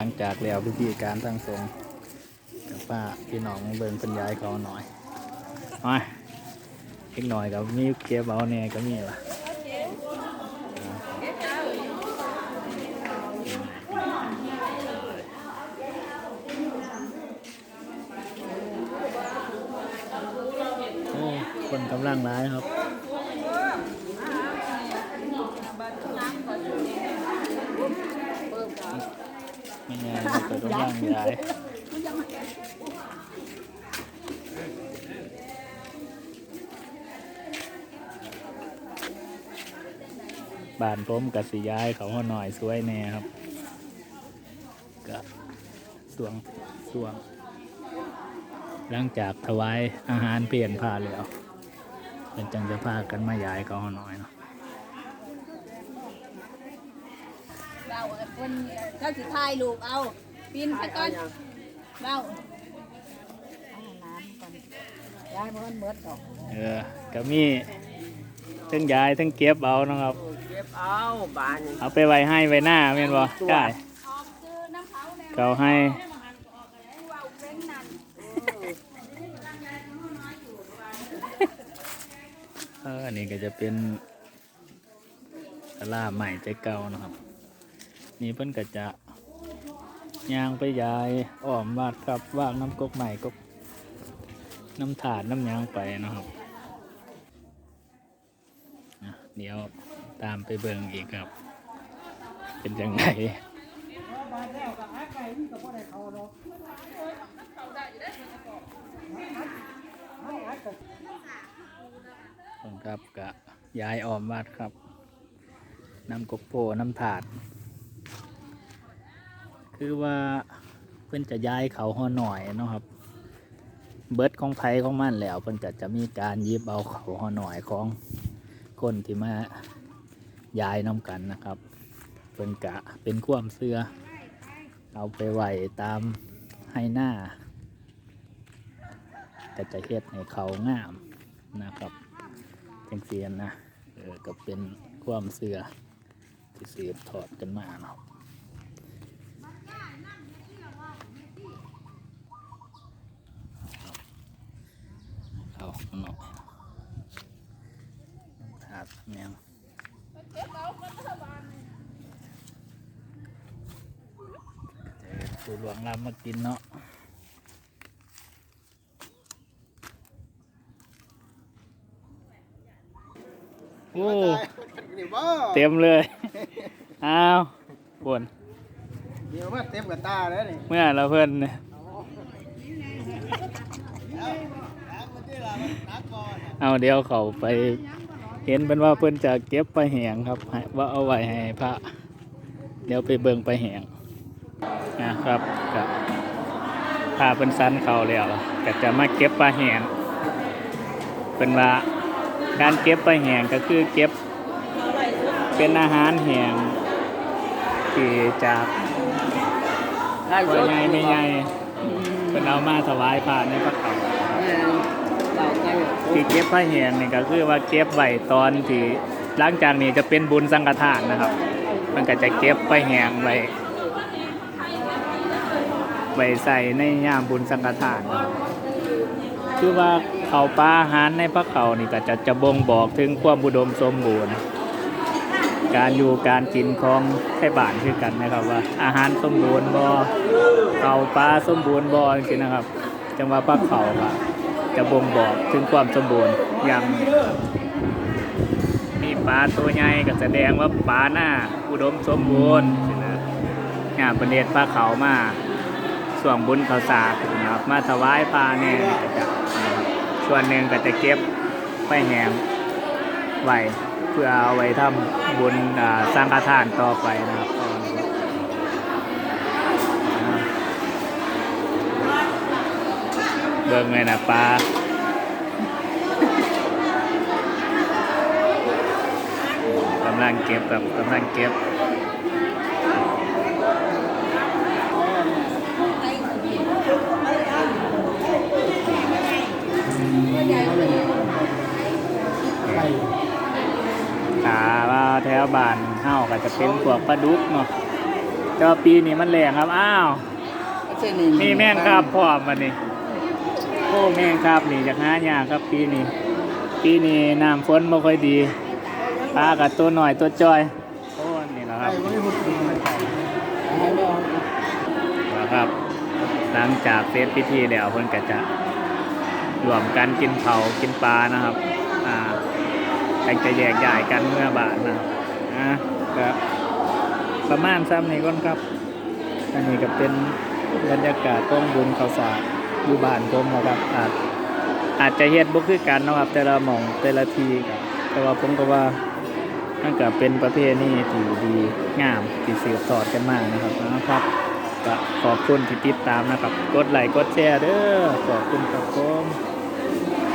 หลังจากแล้วพิธีการทั้งทรงกับป้าพี่น้องเบิ่งเป็นย้ายเขาหน่อยมาอีกหน่อยกับมีเก็บเอาแน่ก็มีล่ะคนกำลังร้ายครับ ไม่งมันเกิดกำลังยายบานผมกับสีย้ายเขาหน่อยสวยแน่ครับก็สวงสวง หลังจากถวายอาหารเปลี่ยนผ้าแล้วเป็นจังจะพากันมาย้ายเขาหน่อยเนาะ เราคนเจ้าสิทายลูกเอาปีนไปก่อนเราเอาน้ำก่อนยายมันเมิดดอกเออก็มีทั้งย้ายทั้งเก็บเอาเนาะครับ เก็บเอาบานนี่เอาไปไว้ให้ไว้หน้าแม่นบ่ได้ออกซื้อน้ำเขาแนวเขาให้ว่าเป็นนั่นเอออันนี้ก็จะเป็นตลาใหม่ใจเก่านะครับ นี่เพิ่นก็จะย่างไปยายอ้อมวาดครับว่างน้ำกกใหม่กกน้ำถาดน้ำยางไปนะครับเดี๋ยวตามไปเบิ่งอีกครับ เป็นยังไงครับกะยายออมวัดครับ น้ำกกโพน้ำถาด คือว่าเพิ่อนจะย้ายเขาหอหน่อยเนาะครับ เบิร์ดของไทยของมันแล้วเพิ่อนก็จะมีการยิบเอาเขาหอหน่อยของคนที่มาย้ายน้ำกันนะครับ เพิ่นกะเป็นความเสื้อเอาไปไหวตามให้หน้าก็จะเฮ็ดให้เขางามนะครับจังเสียนนะเออก็เป็นความเสื่อที่สืบทอดกันมาเนาะ เอาเนาะถาดแมวเจอผู้หลวงรำมากินเนาะโอ้นี่บ่เต็มเลยอ้าวปวนเดี๋ยวมาเต็มกับตาแล้วนี่เมื่อเราเพิ่นเนี่ย เอาเดี๋ยวเขาไปเห็นเป็นว่าเพิ่นจะเก็บไปแหงครับให้ว่าเอาไว้ให้พระ เดี๋ยวไปเบิ่งไปแหงนะครับกับพาเพิ่นสันเขาแล้วก็จะมาเก็บปลาแหงเป็นว่าการเก็บปลาแหงก็คือเก็บเป็นอาหารแห้งที่จากได้ว่าไงไม่ไงเป็นเอามาถวายพระในพระเขา เราใกล้ที่เก็บผ้าแหงนี่ก็คือว่าเก็บไว้ตอนที่หลังจากนี้จะเป็นบุญสังฆทานนะครับ มันก็จะเก็บผ้าแหงไว้ไว้ใส่ในยามบุญสังฆทานคือว่าเขาปลาอาหารในพระเขานี่ก็จะจะบ่งบอกถึงความอุดมสมบูรณ์ การอยู่การกินของไทบ้านคือกันนะครับว่า อาหารสมบูรณ์บ่เขาปลาสมบูรณ์บ่จริงนะครับ จังว่าปลาเขาอะ จะบ่งบอกถึงความสมบูรณ์อย่างมีปลาตัวใหญ่ก็แสดงว่าปลาหน้าอุดมสมบูรณ์นะงานประเดชปลาเขามาส่วงบุญเขาสาครับมาถวายปลาเนี่ยจะส่วนหนึ่งก็จะเก็บไปแหงไว้เพื่อเอาไว้ทำบุญสร้างฆทานต่อไปนะครับ เบิ่งไงนะปลากำลังเก็บแบบกำลังเก็บถาว่าแถวบ้านเฮาก็จะเป็นพวกปลาดุกเนาะแต่ว่าปีนี้มันแรงครับ อ้าวเส้นนี้นี่แม่งครับพร้อมมันนี่ โอ้แม่งครับนี่จากหายากครับปีนี้ปีนี้น้ำฝนไม่ค่อยดีปลากับตัวหน่อยตัวจอยโอ้นี่แหละครับนะครับ หลังจากเสร็จพิธีแล้วเพิ่นก็จะรวมกันกินเผากินปลานะครับ อ่าแต่จะแยกย้ายกันเมื่อบาทนะครับอะก็ประมาณซ้ำนี้ก่อนครับ อันนี้ก็เป็นบรรยากาศต้องบุญข้าวสาร อยู่บ้านผมนะครับอาจอาจจะเฮ็ดบ่คือกันนะครับ แต่ละหม่องแต่ละทีก็แต่ว่าผมก็ว่ามันก็เป็นประเพณีที่ดีงามที่สืบทอดกันมานะครับนะครับก็ขอบคุณที่ติดตามนะครับ กดไลค์กดแชร์เด้อขอบคุณครับผม